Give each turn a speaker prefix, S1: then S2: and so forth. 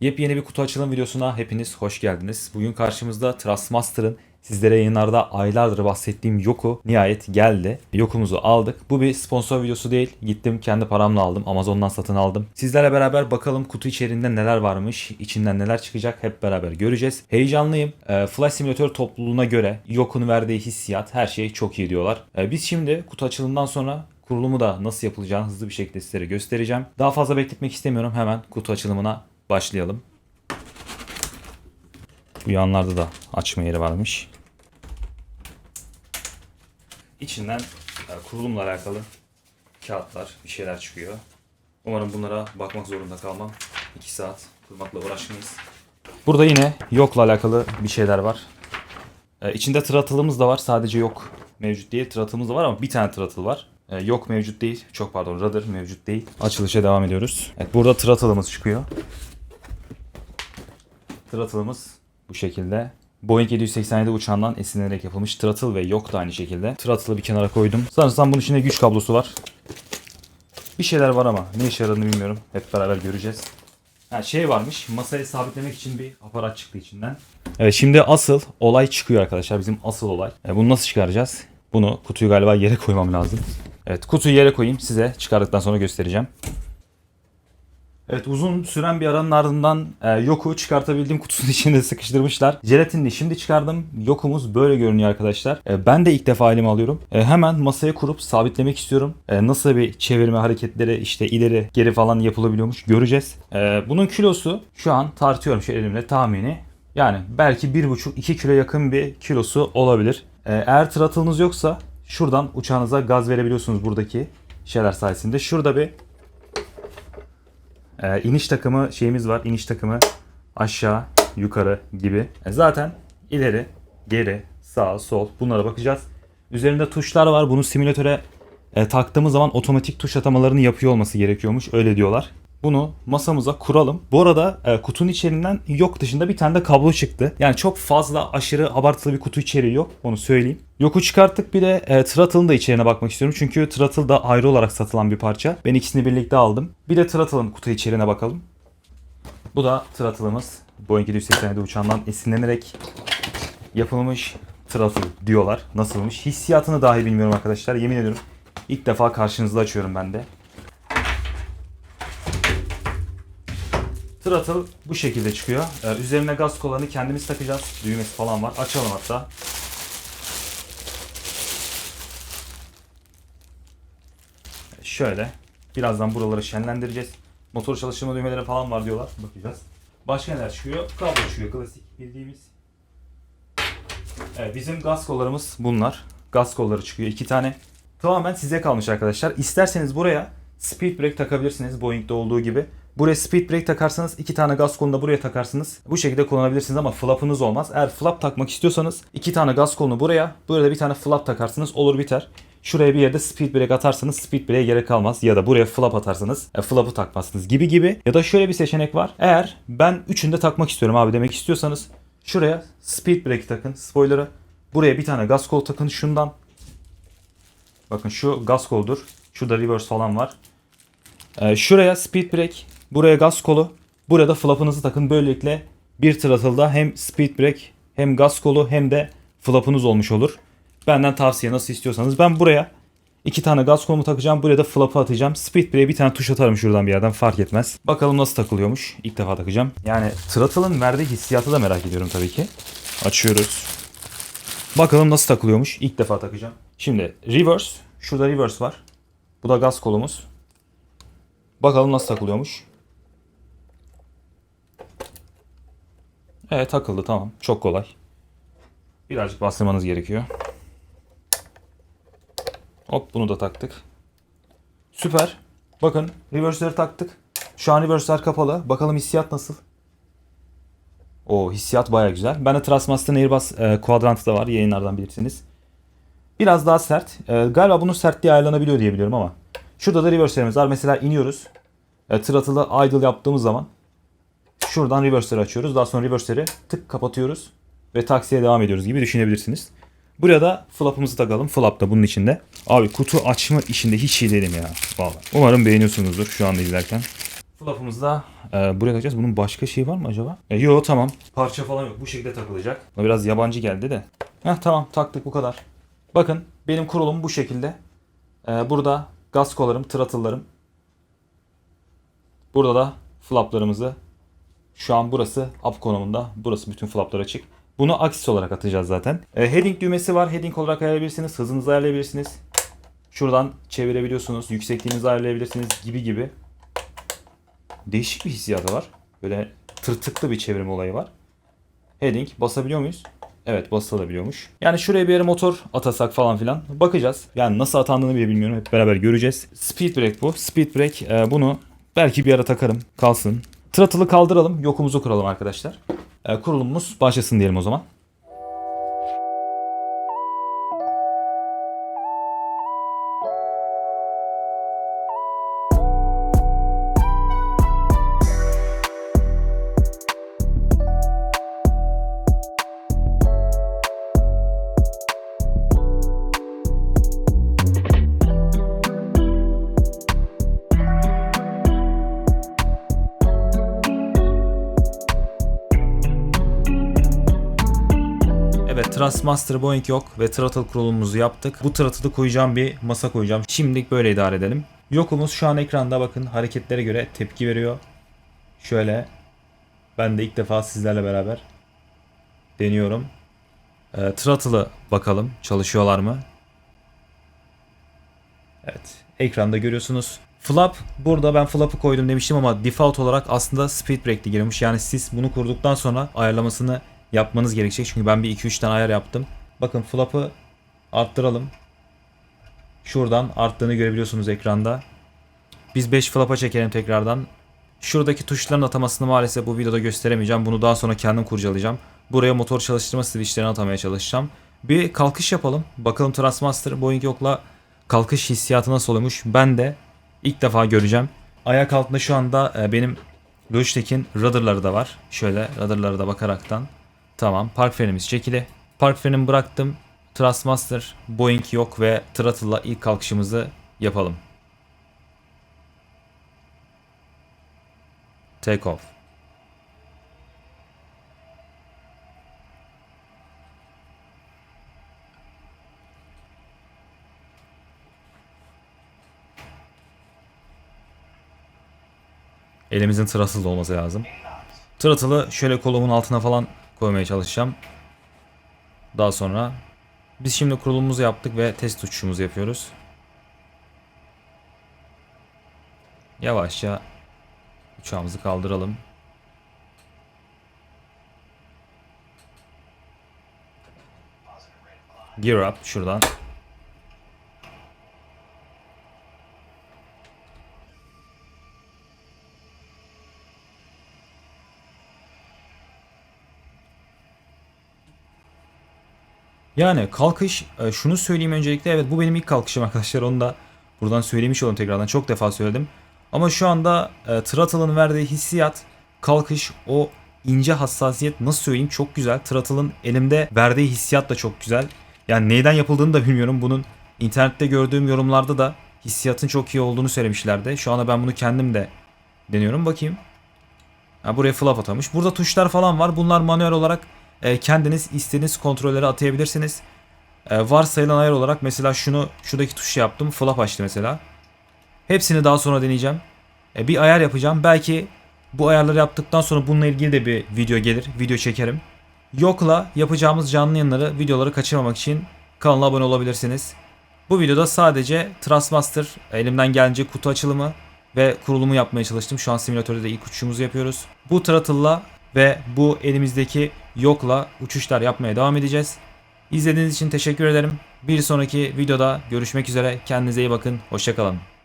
S1: Yepyeni bir kutu açılım videosuna hepiniz hoş geldiniz. Bugün karşımızda Trustmaster'ın sizlere yayınlarda aylardır bahsettiğim Yoku nihayet geldi. Yokumuzu aldık. Bu bir sponsor videosu değil. Gittim kendi paramla aldım. Amazon'dan satın aldım. Sizlerle beraber bakalım kutu içerisinde neler varmış, içinden neler çıkacak hep beraber göreceğiz. Heyecanlıyım. Ee, Flight Simulator topluluğuna göre Yoku'nun verdiği hissiyat her şey çok iyi diyorlar. Ee, biz şimdi kutu açılımından sonra kurulumu da nasıl yapılacağını hızlı bir şekilde sizlere göstereceğim. Daha fazla bekletmek istemiyorum. Hemen kutu açılımına başlayalım. Bu yanlarda da açma yeri varmış. İçinden e, kurulumla alakalı kağıtlar, bir şeyler çıkıyor. Umarım bunlara bakmak zorunda kalmam. 2 saat kurmakla uğraşmayız. Burada yine yokla alakalı bir şeyler var. E, içinde tırtılımız da var. Sadece yok mevcut değil. Tırtılımız da var ama bir tane tırtıl var. E, yok mevcut değil. Çok pardon rudder mevcut değil. Açılışa devam ediyoruz. Evet, burada tırtılımız çıkıyor. Tırtılımız bu şekilde. Boeing 787 uçağından esinlenerek yapılmış tırtıl ve yok da aynı şekilde. Tırtılı bir kenara koydum. Sanırsam bunun içinde güç kablosu var. Bir şeyler var ama ne işe yaradığını bilmiyorum. Hep beraber göreceğiz. Ha, şey varmış masaya sabitlemek için bir aparat çıktı içinden. Evet şimdi asıl olay çıkıyor arkadaşlar. Bizim asıl olay. E, bunu nasıl çıkaracağız? Bunu kutuyu galiba yere koymam lazım. Evet kutuyu yere koyayım. Size çıkardıktan sonra göstereceğim. Evet uzun süren bir aranın ardından e, Yoku çıkartabildiğim kutusunun içinde sıkıştırmışlar. Jelatinini şimdi çıkardım. Yokumuz böyle görünüyor arkadaşlar. E, ben de ilk defa elime alıyorum. E, hemen masaya kurup sabitlemek istiyorum. E, nasıl bir çevirme hareketleri işte ileri geri falan yapılabiliyormuş göreceğiz. E, bunun kilosu şu an tartıyorum şu elimle tahmini. Yani belki 1,5-2 kilo yakın bir kilosu olabilir. E, eğer tırtılınız yoksa şuradan uçağınıza gaz verebiliyorsunuz buradaki şeyler sayesinde. Şurada bir ee, iniş takımı şeyimiz var. İniş takımı aşağı, yukarı gibi. E, zaten ileri, geri, sağ, sol bunlara bakacağız. Üzerinde tuşlar var. Bunu simülatöre e, taktığımız zaman otomatik tuş atamalarını yapıyor olması gerekiyormuş. Öyle diyorlar. Bunu masamıza kuralım. Bu arada e, kutunun içeriğinden yok dışında bir tane de kablo çıktı. Yani çok fazla aşırı abartılı bir kutu içeriği yok. Onu söyleyeyim. Yoku çıkarttık bir de e, Throttle'ın da içeriğine bakmak istiyorum. Çünkü Throttle da ayrı olarak satılan bir parça. Ben ikisini birlikte aldım. Bir de Throttle'ın kutu içeriğine bakalım. Bu da Throttle'ımız. Boeing 787 uçağından esinlenerek yapılmış Throttle diyorlar. Nasılmış? Hissiyatını dahi bilmiyorum arkadaşlar. Yemin ediyorum. İlk defa karşınızda açıyorum ben de. Throttle bu şekilde çıkıyor. Ee, üzerine gaz kollarını kendimiz takacağız. Düğmesi falan var. Açalım hatta. Şöyle. Birazdan buraları şenlendireceğiz. Motor çalıştırma düğmeleri falan var diyorlar. Bakacağız. Başka neler çıkıyor? Kablo çıkıyor. Klasik bildiğimiz. Evet, bizim gaz kollarımız bunlar. Gaz kolları çıkıyor. iki tane. Tamamen size kalmış arkadaşlar. İsterseniz buraya speed brake takabilirsiniz. Boeing'de olduğu gibi. Buraya speed brake takarsanız iki tane gaz kolunu buraya takarsınız. Bu şekilde kullanabilirsiniz ama flapınız olmaz. Eğer flap takmak istiyorsanız iki tane gaz kolunu buraya, burada bir tane flap takarsınız olur biter. Şuraya bir yerde speed brake atarsanız speed brake'e gerek kalmaz. Ya da buraya flap atarsanız e, flap'ı takmazsınız gibi gibi. Ya da şöyle bir seçenek var. Eğer ben üçünü de takmak istiyorum abi demek istiyorsanız şuraya speed brake takın spoiler'ı. Buraya bir tane gaz kol takın şundan. Bakın şu gaz koldur. Şurada reverse falan var. Ee, şuraya speed brake, buraya gaz kolu, burada flapınızı takın. Böylelikle bir throttle'da hem speed brake hem gaz kolu hem de flapınız olmuş olur. Benden tavsiye nasıl istiyorsanız. Ben buraya iki tane gaz kolumu takacağım. Buraya da flap'ı atacağım. Speed brake'e bir tane tuş atarım şuradan bir yerden fark etmez. Bakalım nasıl takılıyormuş. İlk defa takacağım. Yani throttle'ın verdiği hissiyatı da merak ediyorum tabii ki. Açıyoruz. Bakalım nasıl takılıyormuş. İlk defa takacağım. Şimdi reverse. Şurada reverse var. Bu da gaz kolumuz. Bakalım nasıl takılıyormuş. Evet takıldı tamam. Çok kolay. Birazcık bastırmanız gerekiyor. Hop bunu da taktık. Süper. Bakın reverse'leri taktık. Şu an reverse'ler kapalı. Bakalım hissiyat nasıl? O hissiyat baya güzel. Ben de Trustmaster'ın Airbus e, Quadrant'ı da var. Yayınlardan bilirsiniz. Biraz daha sert. E, galiba bunun sertliği ayarlanabiliyor diye biliyorum ama. Şurada da reverse'lerimiz var. Mesela iniyoruz. E, throttle'ı idle yaptığımız zaman şuradan reverse'leri açıyoruz. Daha sonra reverse'leri tık kapatıyoruz. Ve taksiye devam ediyoruz gibi düşünebilirsiniz. Buraya da flap'ımızı takalım. Flap da bunun içinde. Abi kutu açma işinde hiç iyi değilim ya. Vallahi. Umarım beğeniyorsunuzdur şu anda izlerken. Flap'ımızı da e, buraya takacağız. Bunun başka şeyi var mı acaba? E, yo tamam. Parça falan yok. Bu şekilde takılacak. Biraz yabancı geldi de. Heh tamam taktık bu kadar. Bakın benim kurulum bu şekilde. E, burada gaz kollarım, throttle'larım. Burada da flaplarımızı şu an burası up konumunda. Burası bütün flaplar açık. Bunu aksis olarak atacağız zaten. E, heading düğmesi var. Heading olarak ayarlayabilirsiniz. Hızınızı ayarlayabilirsiniz. Şuradan çevirebiliyorsunuz. Yüksekliğinizi ayarlayabilirsiniz gibi gibi. Değişik bir hissiyatı var. Böyle tırtıklı bir çevirme olayı var. Heading basabiliyor muyuz? Evet basılabiliyormuş. Yani şuraya bir yere motor atasak falan filan bakacağız. Yani nasıl atandığını bile bilmiyorum. Hep beraber göreceğiz. Speed brake bu. Speed brake e, bunu belki bir ara takarım. Kalsın. Throttle'ı kaldıralım. Yokumuzu kuralım arkadaşlar. E, kurulumumuz başlasın diyelim o zaman. Thrustmaster Boeing yok ve throttle kurulumumuzu yaptık. Bu throttle'ı koyacağım bir masa koyacağım. Şimdilik böyle idare edelim. Yokumuz şu an ekranda bakın hareketlere göre tepki veriyor. Şöyle ben de ilk defa sizlerle beraber deniyorum. E, throttle'ı bakalım çalışıyorlar mı? Evet ekranda görüyorsunuz. Flap burada ben flap'ı koydum demiştim ama default olarak aslında speed brake'li giriyormuş. Yani siz bunu kurduktan sonra ayarlamasını yapmanız gerekecek. Çünkü ben bir 2-3 tane ayar yaptım. Bakın flap'ı arttıralım. Şuradan arttığını görebiliyorsunuz ekranda. Biz 5 flap'a çekelim tekrardan. Şuradaki tuşların atamasını maalesef bu videoda gösteremeyeceğim. Bunu daha sonra kendim kurcalayacağım. Buraya motor çalıştırma switchlerini atamaya çalışacağım. Bir kalkış yapalım. Bakalım Transmaster Boeing yokla kalkış hissiyatı nasıl oluyormuş. Ben de ilk defa göreceğim. Ayak altında şu anda e, benim Logitech'in rudder'ları da var. Şöyle rudder'ları da bakaraktan. Tamam. Park frenimiz çekili. Park frenimi bıraktım. Thrustmaster, Boeing yok ve throttle'la ilk kalkışımızı yapalım. Take off. Elimizin throttle olması lazım. Throttle'ı şöyle kolumun altına falan koymaya çalışacağım. Daha sonra biz şimdi kurulumumuzu yaptık ve test uçuşumuzu yapıyoruz. Yavaşça uçağımızı kaldıralım. Gear up şuradan. Yani kalkış e, şunu söyleyeyim öncelikle evet bu benim ilk kalkışım arkadaşlar onu da buradan söylemiş olayım tekrardan çok defa söyledim. Ama şu anda e, throttle'ın verdiği hissiyat kalkış o ince hassasiyet nasıl söyleyeyim çok güzel. Throttle'ın elimde verdiği hissiyat da çok güzel. Yani neyden yapıldığını da bilmiyorum. Bunun internette gördüğüm yorumlarda da hissiyatın çok iyi olduğunu söylemişlerdi. Şu anda ben bunu kendim de deniyorum. Bakayım. Ha, buraya flap atamış. Burada tuşlar falan var. Bunlar manuel olarak e, kendiniz istediğiniz kontrolleri atayabilirsiniz. E, varsayılan ayar olarak mesela şunu şuradaki tuşu yaptım. Flap açtı mesela. Hepsini daha sonra deneyeceğim. E, bir ayar yapacağım. Belki bu ayarları yaptıktan sonra bununla ilgili de bir video gelir. Video çekerim. Yokla yapacağımız canlı yayınları, videoları kaçırmamak için kanala abone olabilirsiniz. Bu videoda sadece Trustmaster elimden gelince kutu açılımı ve kurulumu yapmaya çalıştım. Şu an simülatörde de ilk uçuşumuzu yapıyoruz. Bu throttle'la ve bu elimizdeki yokla uçuşlar yapmaya devam edeceğiz. İzlediğiniz için teşekkür ederim. Bir sonraki videoda görüşmek üzere. Kendinize iyi bakın. Hoşçakalın.